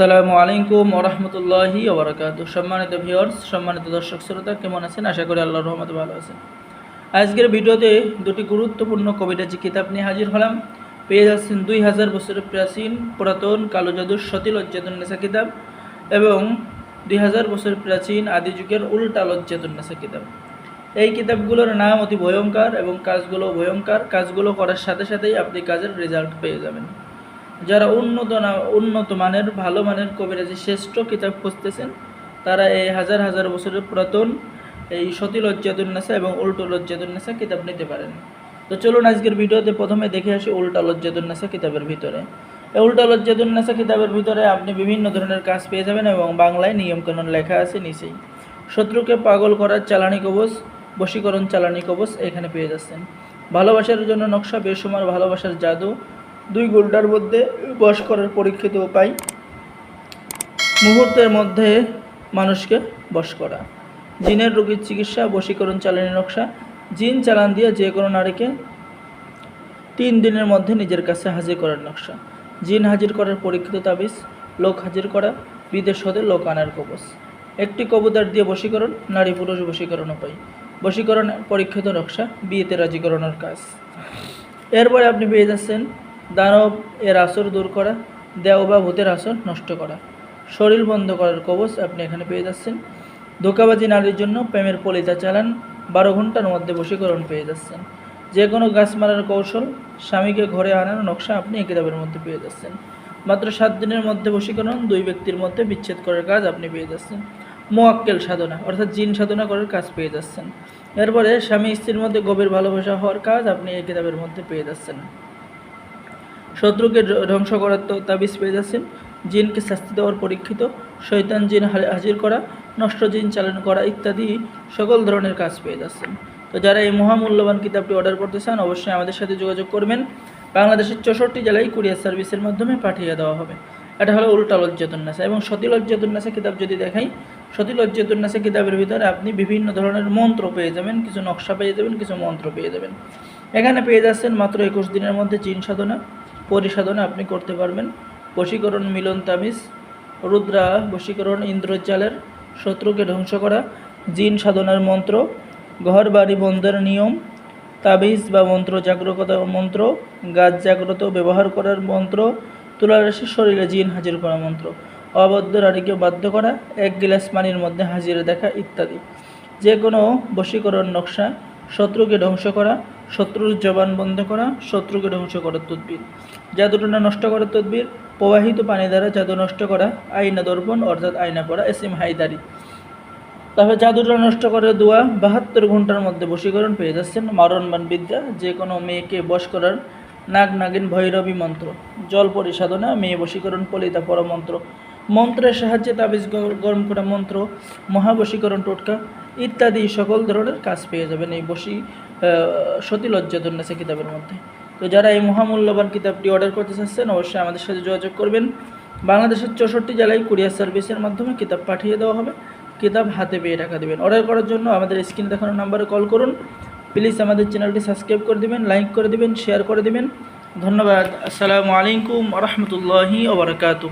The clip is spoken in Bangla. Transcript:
আসসালামু আলাইকুম ওরহমতুল্লাহি ওবরাকাত সম্মানিত ভিউয়ার্স সম্মানিত দর্শক শ্রোতা, কেমন আছেন? আশা করি আল্লাহর রহমতে ভালো আছেন। আজকের ভিডিওতে দুটি গুরুত্বপূর্ণ কবিরাজি কিতাব নিয়ে হাজির হলাম, পেয়ে যাচ্ছেন দুই হাজার বছরের প্রাচীন, পুরাতন, কালো জাদুর সতী লজ্জাতুন্নেসা কিতাব এবং দুই হাজার বছরের প্রাচীন আদি যুগের উল্টা লজ্জাতুন্নেসা কিতাব। এই কিতাবগুলোর নাম অতি ভয়ঙ্কর এবং কাজগুলো ভয়ঙ্কর। কাজগুলো করার সাথে সাথেই আপনি কাজের রেজাল্ট পেয়ে যাবেন। যারা উন্নত না- উন্নত মানের, ভালো মানের কবিরাজি শ্রেষ্ঠ কিতাব খুঁজতেছেন, তারা এই হাজার হাজার বছরের পুরাতন এই সতী লজ্জাতুন্নেসা এবং উল্টো লজ্জাতুন্নেসা কিতাব নিতে পারেন। তো চলুন আজকের ভিডিওতে প্রথমে দেখে আসি উল্টা লজ্জাতুন্নেসা কিতাবের ভিতরে। এই উল্টা লজ্জাতুন্নেসা কিতাবের ভিতরে আপনি বিভিন্ন ধরনের কাজ পেয়ে যাবেন এবং বাংলায় নিয়মকানুন লেখা আছে নিচেই। শত্রুকে পাগল করার চালানি কবচ, বশীকরণ চালানি কবচ এখানে পেয়ে যাচ্ছেন। ভালোবাসার জন্য নকশা বেসুমার ভালোবাসার জাদু দুই ঘণ্টার মধ্যে বশ করার পরীক্ষিত উপায় মুহূর্তের মধ্যে মানুষকে বশ করা। জিনের রোগীর চিকিৎসা, বশীকরণ চালানি নকশা, জিন চালান দিয়ে যে কোনো নারীকে তিন দিনের মধ্যে নিজের কাছে হাজির করার নকশা। জিন হাজির করার পরীক্ষিত তাবিজ, লোক হাজির করা, বিদেশ হতে লোক আনার কবচ। একটি কবুতর দিয়ে বশীকরণ, নারী পুরুষ বশীকরণ উপায় বশীকরণ পরীক্ষিত নকশা, বিয়েতে রাজি করানোর কাজ। এরপরে আপনি পেয়ে যাচ্ছেন দানব এর আসর দূর করা, দেও বা ভূতের আসর নষ্ট করা। শরীর বন্ধ করার কবচ আপনি এখানে পেয়ে যাচ্ছেন। ধোকাবাজি নারীর জন্য প্রেমের পলিতা চালান, বারো ঘণ্টার মধ্যে বশীকরণ পেয়ে যাচ্ছেন। যে কোনো গাছ মারার কৌশল, স্বামীকে ঘরে আনার নকশা আপনি এই কিতাবের মধ্যে পেয়ে যাচ্ছেন। মাত্র সাত দিনের মধ্যে বশীকরণ, দুই ব্যক্তির মধ্যে বিচ্ছেদ করার কাজ আপনি পেয়ে যাচ্ছেন। মোয়াক্কেল সাধনা, অর্থাৎ জিন সাধনা করার কাজ পেয়ে যাচ্ছেন। এরপরে স্বামী স্ত্রীর মধ্যে গভীর ভালোবাসা হওয়ার কাজ আপনি এই কিতাবের মধ্যে পেয়ে যাচ্ছেন। শত্রুকে ধ্বংস করার তাবিজ পেয়ে যাচ্ছেন। জিনকে শাস্তি দেওয়ার পরীক্ষিত শৈতান জিন হাজির করা, নষ্ট জিন চালন করা ইত্যাদি সকল ধরনের কাজ পেয়ে যাচ্ছেন। তো যারা এই মহামূল্যবান কিতাবটি অর্ডার করতে চান, অবশ্যই আমাদের সাথে যোগাযোগ করবেন। বাংলাদেশের চৌষট্টি জেলায় কুরিয়ার সার্ভিসের মাধ্যমে পাঠিয়ে দেওয়া হবে। এটা হলো উল্টা লজ্জাতুন্নাসা এবং সতী লজ্জাতুন্নাসা কিতাব যদি দেখাই, সতী লজ্জাতুন্নাসা কিতাবের ভিতরে আপনি বিভিন্ন ধরনের মন্ত্র পেয়ে যাবেন, কিছু নকশা পেয়ে যাবেন, কিছু মন্ত্র পেয়ে যাবেন। এখানে পেয়ে যাচ্ছেন মাত্র একুশ দিনের মধ্যে জিন সাধনা পরিসাধনা আপনি করতে পারবেন। বশীকরণ মিলন তামিজ, রুদ্রা বশীকরণ ইন্দ্রজালের শত্রুকে ধ্বংস করা, জিন সাধনার মন্ত্র, ঘর বাড়ি বন্ধের নিয়ম, তাবিজ বা মন্ত্র জাগ্রত মন্ত্র, গাছ জাগ্রত ব্যবহার করার মন্ত্র তুলারাশির শরীরে জিন হাজির করা মন্ত্র, অবদ্ধ নারীকে বাধ্য করা, এক গিলাস পানির মধ্যে হাজিরে দেখা ইত্যাদি। যে কোনো বশীকরণ নকশা শত্রুকে ধ্বংস করা শত্রুর জবান বন্ধ করা, শত্রুকে ধ্বংস করার তদ্বির। জাদুটনা নষ্ট করার তদ্বির, প্রবাহিত পানি দ্বারা জাদু নষ্ট করা, আয়না দর্পণ অর্থাৎ আয়না পড়া এস এম হায়দারি তারপরে জাদুটা নষ্ট করে দোয়া বাহাত্তর ঘণ্টার মধ্যে বশীকরণ পেয়ে যাচ্ছেন মারণবান বিদ্যা যে কোনো মেয়েকে বশ করার নাগ নাগিন ভৈরবী মন্ত্র। জল পরিসাধনা, মেয়ে বশীকরণ পলিতা পরমন্ত্র মন্ত্রের সাহায্যে তাবিজ গরম করা মন্ত্র, মহাবশীকরণ টোটকা, ইত্যাদি সকল ধরনের কাজ পেয়ে যাবেন। এই বশী সতী লজ্জাতুন্নেসা কিতাবের মধ্যে। তো যারা এই মহামূল্যবান কিতাবটি অর্ডার করতে চাচ্ছেন, অবশ্যই আমাদের সাথে যোগাযোগ করবেন। বাংলাদেশের চৌষট্টি জেলায় কুরিয়ার সার্ভিসের মাধ্যমে কিতাব পাঠিয়ে দেওয়া হবে। কিতাব হাতে পেয়ে টাকা দেবেন। অর্ডার করার জন্য আমাদের স্ক্রিনে দেখানো নাম্বারে কল করুন। প্লিজ আমাদের চ্যানেলটি সাবস্ক্রাইব করে দিবেন লাইক করে দিবেন শেয়ার করে দিবেন। ধন্যবাদ। আসসালামু আলাইকুম রহমতুল্লাহি ওবরাকাতু